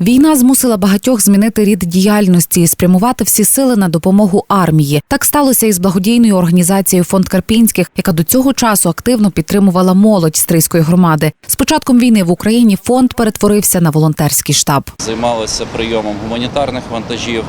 Війна змусила багатьох змінити рід діяльності і спрямувати всі сили на допомогу армії. Так сталося із благодійною організацією Фонд Карпінських, яка до цього часу активно підтримувала молодь стрийської громади. З початком війни в Україні фонд перетворився на волонтерський штаб. Займалися прийомом гуманітарних вантажів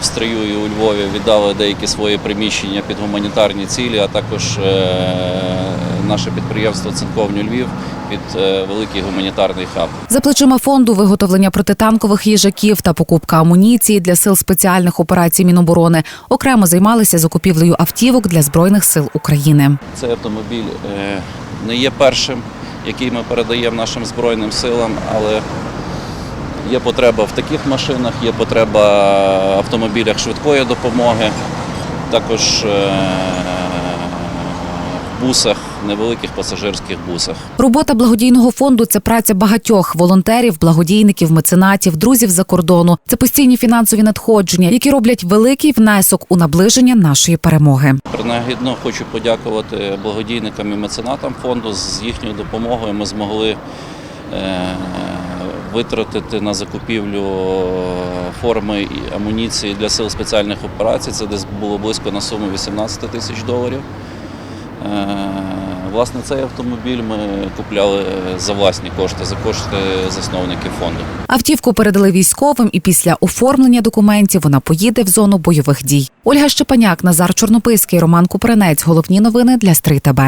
в Стрию і у Львові. Віддали деякі свої приміщення під гуманітарні цілі, а також е, наше підприємство Цинковню Львів під е, великий гуманітарний хаб. За плечима фонду виготовлення протитанкових їжаків та покупка амуніції для сил спеціальних операцій Міноборони окремо займалися закупівлею автівок для збройних сил України. Цей автомобіль е, не є першим, який ми передаємо нашим збройним силам, але є потреба в таких машинах, є потреба в автомобілях швидкої допомоги, також е, в бусах, невеликих пасажирських бусах. Робота благодійного фонду це праця багатьох волонтерів, благодійників, меценатів, друзів за кордону. Це постійні фінансові надходження, які роблять великий внесок у наближення нашої перемоги. Принагідно хочу подякувати благодійникам і меценатам фонду. З їхньою допомогою ми змогли е, витратити на закупівлю форми і амуніції для сил спеціальних операцій. Це десь було близько на суму 18 тисяч доларів. Власне, цей автомобіль ми купляли за власні кошти, за кошти засновників фонду. Автівку передали військовим, і після оформлення документів вона поїде в зону бойових дій. Ольга Щепаняк, Назар Чорнописький, Роман Купринець. Головні новини для Стрий ТБ.